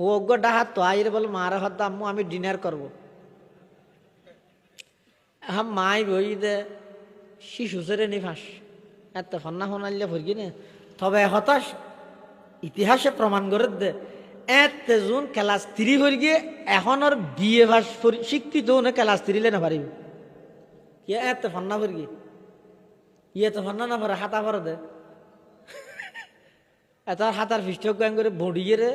Folk ডাহাত তো, আইরে বলে, মারা হাত, আম্মু, আমি ডিনার করব। হ্যাঁ মাই বই দে, শিশু ছেড়ে নি ফাঁস। এত ফন্না ফনাইলে ভরগি নে। তবে হতাশ, ইতিহাসে প্রমাণ করে দে, এত জুন ক্লাস থ্রি হয়ে গিয়ে এখন আর বিয়ে ভাস শিক্ষিত না ক্লাস থ্রি না পারিব। কি এত ফন্না ভরে গিয়ে ইয়ে তো ফন্না না ভরে, হাতা ভরে দে। এত হাতার ফিস্টক গান করে বড়িয়ে রে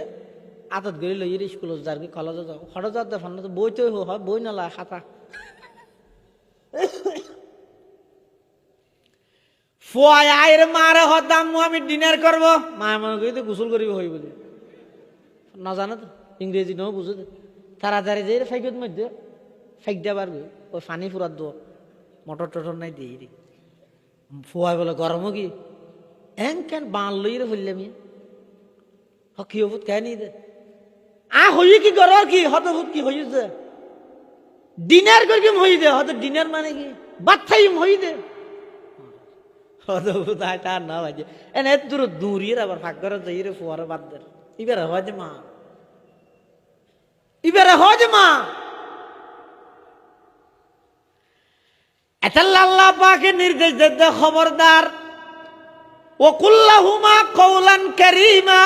আতত গড়ি লইয়ে রে স্কুলত যার কি কলেজে হঠাৎ তো বই তো হয় বই নালা হাতা ফুয়াই আয়ের মারে হতাম আমি ডিনার করব মা মনে করি গোসল করিব হই বলে। না জানে তো। ইংরেজি নও বুঝে তাড়াতাড়ি রে ফাইকত মধ্যে ফাইক দিয়া পারবে ওই ফানি ফুরাত দো মটর টটর নাই দিয়ে রে ফুয়াই বলে গরমও কি? এন কেন বান লই রে ফুললে আমি। হকি হবুত কে নি দে। আ হই কি গর কি হত কি হইছে ডিনার করিম হই দে হত ডিনার মানে কি? বাচ্চাইম হই দে। হত আটা না বাজে। এনে দূর দূরিয়ে আবার ফাঁক করে যাই রে ফুয়ার বাদ দে। ইবারে হজ মা। ইবারে হজ মা। এটা আল্লাহ পাকে নির্দেশ দিতে খবরদার। ওকুল্লাহুমা কৌলান কারীমা।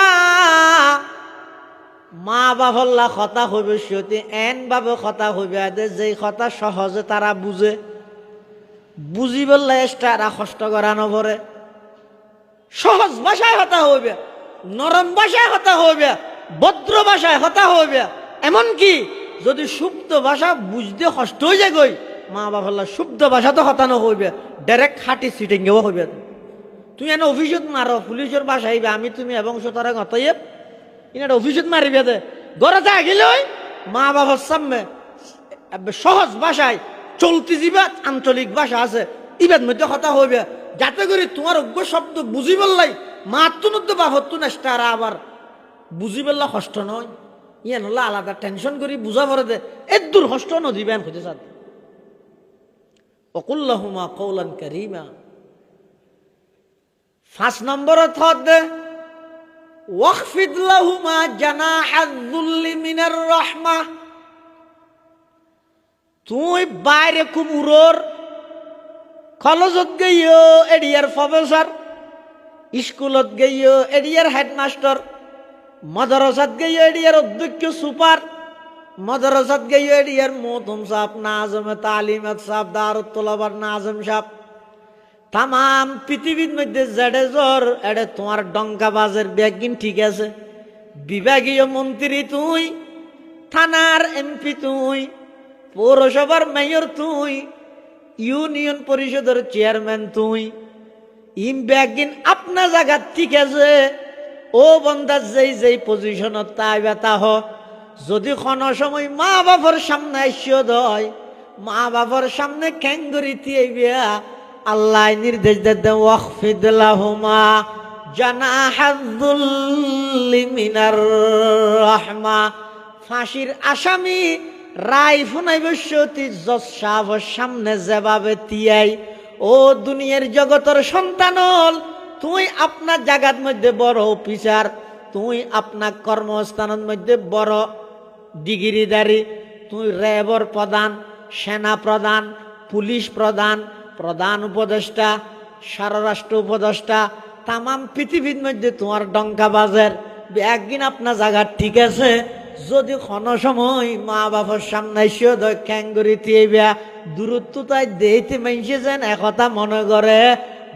মা বাবল্লা কথা ভবিষ্যতে এন ভাবে কথা হইবে আদে, যেই কথা সহজে তারা বুঝে বুঝি বললে এরা কষ্ট করা নভরে সহজ ভাষায় হতা হইবে নরম ভাষায় হতা হইবে, ভদ্র ভাষায় হতা হইবে। এমনকি যদি সুপ্ত ভাষা বুঝতে কষ্ট হয়ে যায় গই মা বাবল্লা শুদ্ধ ভাষা তো হতানো হইবে ডাইরেক্ট খাটি সিটিংও হইবে। তুই এনে অফিসত মারো পুলিশের বাসা আইবে আমি তুমি এবং সতরা গতাইব ইনার অফিসত মারিবে দে ঘরে যা গেলই, মা বাবার সামনে সহজ ভাষায় চলতি যাবা আঞ্চলিক ভাষা আছে ইবাদ মধ্যে কথা হইবে। যাতে করে তোমার অজ্ঞ শব্দ বুঝি বললাই মাত্র নদ্য বা হতো না তারা আবার বুঝি বললা কষ্ট নয়। ইয়ে নলা আলাদা টেনশন করি, বুঝা পরে দে। এর দূর কষ্ট নদিবেন খুঁজে সাথে অকুল্লাহুমা কৌলান কারিমা। পাঁচ নম্বরত হদ ওয়াকফিদ লাহুমা জানাহাযুল্লি মিনার রাহমা। তুই বাইরে উড়োর কলেজত গইও এডিয়ার প্রফেসর। স্কুলত গইও এডিয়ার হেডমাস্টার। মাদ্রাসাত গইও এডিয়ার অধ্যক্ষ সুপার। মাদ্রাসাত গইও এডিয়ার মোহতম সাহেব, নাজমে তালিমত সাহেব, দারুত তোলাবার নাজম সাহেব। তাম পৃথিবীর মধ্যে জেডে জ্বর, এডে তোমার ডঙ্কা বাজের ব্যাগিন ঠিক আছে। বিভাগীয় মন্ত্রী তুই, থানার এমপি তুই, পৌরসভার মেয়র তুই, ইউনিয়ন পরিষদের চেয়ারম্যান তুই। ইম ব্যাগিন আপনা জায়গা ঠিক আছে। ও বন্দার যেই যেই পজিশনত তাই বেতা হ। যদি কোনো সময় মা বাবার সামনে আইসিও দয় মা বাবার সামনে খ্যাঙ্গুরি দিয়ে বিয়া আল্লাহ নির্দেশ দেন ওয়াকফিদ লাহুমা জানাহাযুল্লি মিনার রাহমা। ফাঁসির আসামি রায় ফুনাই বসতি জজ সাহেবের সামনে যেভাবে তিয়াই, ও দুনিয়ার জগতের সন্তান হল তুই আপনার জাগাত মধ্যে বড় অফিসার, তুই আপনার কর্মস্থানের মধ্যে বড় ডিগ্রিদারি, তুই র্যাবর প্রধান, সেনা প্রধান, পুলিশ প্রধান প্রধান উপদেষ্টা, স্বরাষ্ট্র উপদেষ্টা, তামাম পৃথিবীর মধ্যে তোমার ডঙ্কা বাজের। একদিন আপনার জায়গা ঠিক আছে, যদি কোনো সময় মা বাবার সামনে এসেও দয় ক্যাঙ্গুরি দূরত্ব তাই দেইতে মেনছে যেন একথা মনে করে,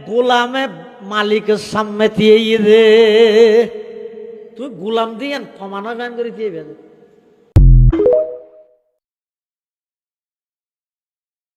গোলামে মালিকের সামনে দিয়ে দে। তুই গোলাম দিয়ে কমানো ব্যান করে দিয়ে